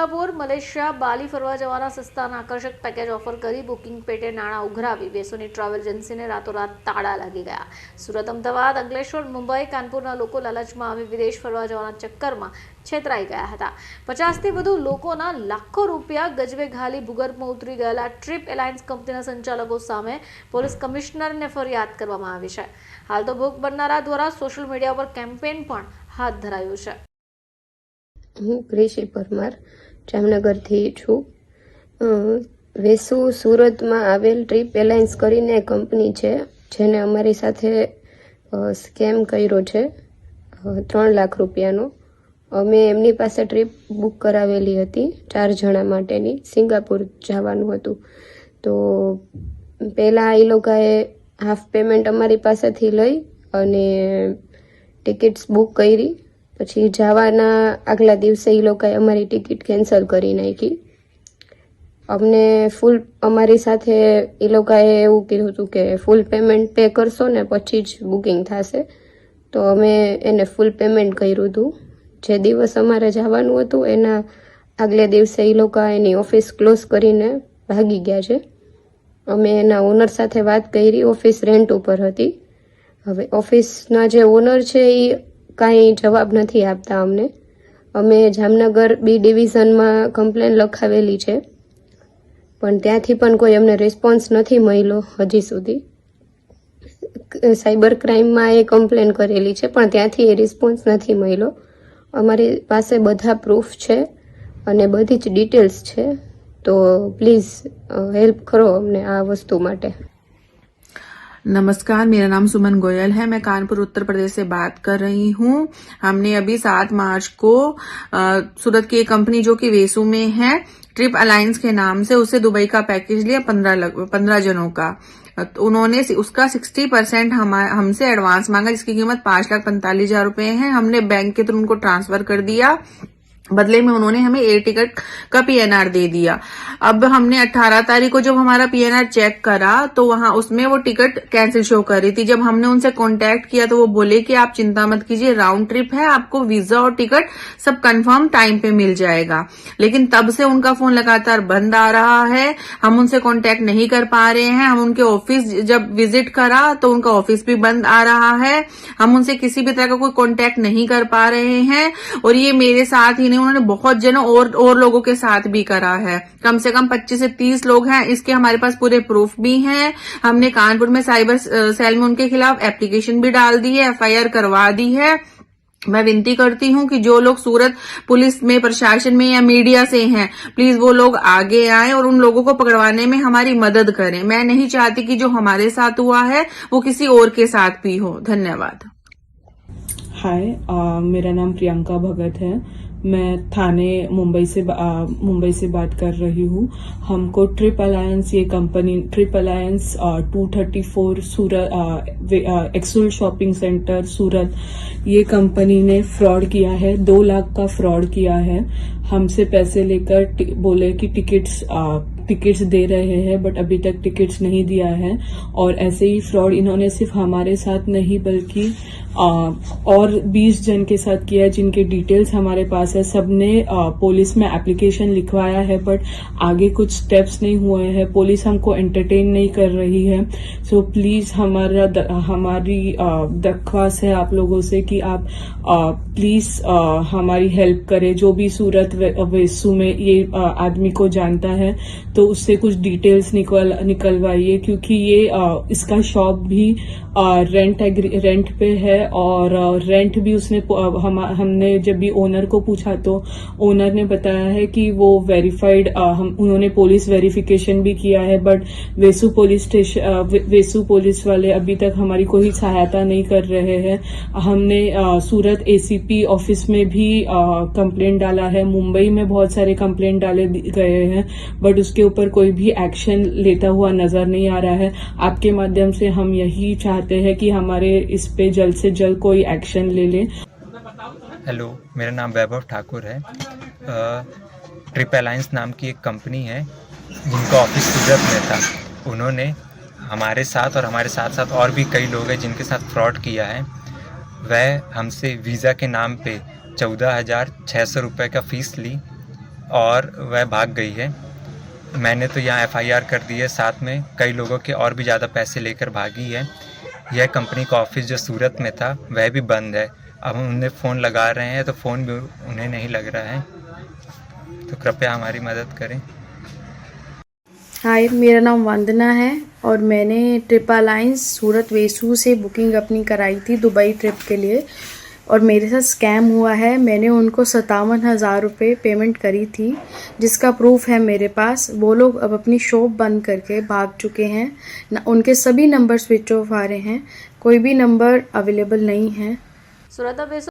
Singapore, Malaysia, બાલી ફરવા જવાના સસ્તા અને આકર્ષક પેકેજ ઓફર કરી બુકિંગ પેટે નાણાં ઉઘરાવી. બેસોની ટ્રાવેલ એજન્સીને રાતોરાત તાળા લાગી ગયા. સુરત, અમદાવાદ, અંકલેશ્વર, મુંબઈ, કાનપુરના લોકો લાલચમાં આવી વિદેશ ફરવા જવાના ચક્કરમાં છેતરાઈ ગયા હતા. પચાસથી વધુ લોકોના લાખો રૂપિયા ગજવે ઘાલી ભૂગર્ભમાં ઉતરી ગયેલા ટ્રીપ એલાયન્સ કંપનીના સંચાલકો સામે પોલીસ કમિશનરને ફરિયાદ કરવામાં આવી છે. હાલ તો ભોગ બનનારા દ્વારા સોશિયલ મીડિયા પર કેમ્પેન પણ હાથ ધરાયું છે. હું ક્રિશી પરમાર જામનગરથી છું. વેસુ સુરતમાં આવેલ ટ્રીપ એલાયન્સ કરીને કંપની છે, જેને અમારી સાથે સ્કેમ કર્યો છે ત્રણ લાખ રૂપિયાનો. અમે એમની પાસે ટ્રીપ બુક કરાવેલી હતી, ચાર જણા માટેની, સિંગાપુર જવાનું હતું. તો પહેલાં એ લોકોએ હાફ પેમેન્ટ અમારી પાસેથી લઈ અને ટિકિટ્સ બુક કરી. પછી જવાના આગલા દિવસે એ લોકોએ અમારી ટિકિટ કેન્સલ કરી નાખી. અમને ફૂલ અમારી સાથે એ લોકોએ એવું કીધું હતું કે ફૂલ પેમેન્ટ પે કરશો ને પછી જ બુકિંગ થશે. તો અમે એને ફૂલ પેમેન્ટ કર્યું હતું. જે દિવસ અમારે જવાનું હતું, એના આગલે દિવસે એ લોકો એની ઓફિસ ક્લોઝ કરીને ભાગી ગયા છે. અમે એના ઓનર સાથે વાત કરી, ઓફિસ રેન્ટ ઉપર હતી. હવે ઓફિસના જે ઓનર છે એ કાંઈ જવાબ નથી આપતા અમને. અમે જામનગર બી ડિવિઝનમાં કમ્પ્લેન લખાવેલી છે. પણ ત્યાંથી પણ કોઈ અમને રિસ્પોન્સ નથી મળ્યો હજી સુધી. સાયબર ક્રાઇમમાં એ કમ્પ્લેન કરેલી છે, પણ ત્યાંથી એ રિસ્પોન્સ નથી મળ્યો. અમારી પાસે બધા પ્રૂફ છે અને બધી જ ડિટેલ્સ છે. તો પ્લીઝ હેલ્પ કરો અમને આ વસ્તુ માટે. नमस्कार मेरा नाम सुमन गोयल है मैं कानपुर उत्तर प्रदेश से बात कर रही हूँ। हमने अभी सात मार्च को अ, सूरत की एक कंपनी जो कि वेसू में है ट्रिप अलायंस के नाम से उसे दुबई का पैकेज लिया पंद्रह पंद्रह जनों का। तो उन्होंने उसका सिक्सटी परसेंट हमसे एडवांस मांगा जिसकी कीमत पाँच लाख पैंतालीस हज़ार रुपए है। हमने बैंक के थ्रू उनको ट्रांसफ़र कर दिया। बदले में उन्होंने हमें एयर टिकट का पीएनआर दे दिया। अब हमने 18 तारीख को जब हमारा पीएनआर चेक करा तो वहाँ उसमें वो टिकट कैंसिल शो कर रही थी। जब हमने उनसे कांटेक्ट किया तो वो बोले कि आप चिंता मत कीजिए राउंड ट्रिप है, आपको वीज़ा और टिकट सब कंफर्म टाइम पे मिल जाएगा। लेकिन तब से उनका फ़ोन लगातार बंद आ रहा है। हम उनसे कॉन्टेक्ट नहीं कर पा रहे हैं। हम उनके ऑफ़िस जब विज़िट करा तो उनका ऑफ़िस भी बंद आ रहा है। हम उनसे किसी भी तरह का कोई कॉन्टेक्ट नहीं कर पा रहे हैं। और ये मेरे साथ ही उन्होंने बहुत जनों और और लोगों के साथ भी करा है। कम से कम 25 से 30 लोग हैं, इसके हमारे पास पूरे प्रूफ भी हैं। हमने कानपुर में साइबर सेल में उनके खिलाफ एप्लीकेशन भी डाल दी है, एफआईआर करवा दी है। मैं विनती करती हूँ कि जो लोग सूरत पुलिस में, प्रशासन में या मीडिया से हैं, प्लीज़ वो लोग आगे आए और उन लोगों को पकड़वाने में हमारी मदद करें। मैं नहीं चाहती कि जो हमारे साथ हुआ है, वो किसी और के साथ भी हो। धन्यवाद। हाय मेरा नाम प्रियंका भगत है। मैं थाने मुंबई से मुंबई से बात कर रही हूँ। हमको ट्रिप अलायंस, ये company, trip alliance two thirty four Surat एक्सुल shopping centre, Surat, ये कंपनी ने फ्रॉड किया है, दो लाख का फ्रॉड किया है। हमसे पैसे लेकर बोले कि टिकट्स टिकट्स दे रहे हैं बट अभी तक टिकट्स नहीं दिया है। और ऐसे ही फ्रॉड इन्होंने सिर्फ़ हमारे साथ नहीं बल्कि और 20 जन के साथ किया है जिनके डिटेल्स हमारे पास है। सबने आ, पुलिस में एप्लीकेशन लिखवाया है बट आगे कुछ स्टेप्स नहीं हुए हैं। पुलिस हमको एंटरटेन नहीं कर रही है। सो प्लीज़ हमारा द, हमारी दरख्वास्त है आप लोगों से कि आप प्लीज़ हमारी हेल्प करें। जो भी सूरत वेसू में ये आदमी को जानता है तो उससे कुछ डिटेल्स निकल निकलवाइए क्योंकि ये आ, इसका शॉप भी आ, रेंट रेंट पे है और आ, रेंट भी उसने हम हमने जब भी ओनर को पूछा तो ओनर ने बताया है कि वो वेरीफाइड हम उन्होंने पुलिस वेरिफिकेशन भी किया है बट वेसु पुलिस स्टेशन वे- वेसु पुलिस वाले अभी तक हमारी कोई सहायता नहीं कर रहे हैं। हमने आ, सूरत एसीपी ऑफ़िस में भी कंप्लेंट डाला है। मुंबई में बहुत सारे कंप्लेंट डाले गए हैं बट उसके ऊपर कोई भी एक्शन लेता हुआ नज़र नहीं आ रहा है। आपके माध्यम से हम यही चाहते हैं कि हमारे इस पे जल्द से जल्द कोई एक्शन ले ले। हेलो मेरा नाम वैभव ठाकुर है। ट्रिप अलायंस नाम की एक कंपनी है, जिनका ऑफ़िस सूरत में था। उन्होंने हमारे साथ और हमारे साथ साथ और भी कई लोग हैं जिनके साथ फ्रॉड किया है। वह हमसे वीज़ा के नाम पे चौदह हज़ार छः सौ रुपये का फ़ीस ली और वह भाग गई है। मैंने तो यहाँ एफआईआर कर दी है साथ में। कई लोगों के और भी ज़्यादा पैसे लेकर भागी है। यह कंपनी का ऑफ़िस जो सूरत में था, वह भी बंद है। अब हम उन्हें फ़ोन लगा रहे हैं तो फ़ोन भी उन्हें नहीं लग रहा है। तो कृपया हमारी मदद करें। हाय, मेरा नाम वंदना है और मैंने ट्रिप अलाइंस सूरत वेसू से बुकिंग अपनी कराई थी दुबई ट्रिप के लिए। और मेरे साथ स्कैम हुआ है। मैंने उनको सतावन हज़ार रुपये पेमेंट करी थी, जिसका प्रूफ है मेरे पास। वो लोग अब अपनी शॉप बंद करके भाग चुके हैं। ना, उनके सभी नंबर स्विच ऑफ़ आ रहे हैं। कोई भी नंबर अवेलेबल नहीं है।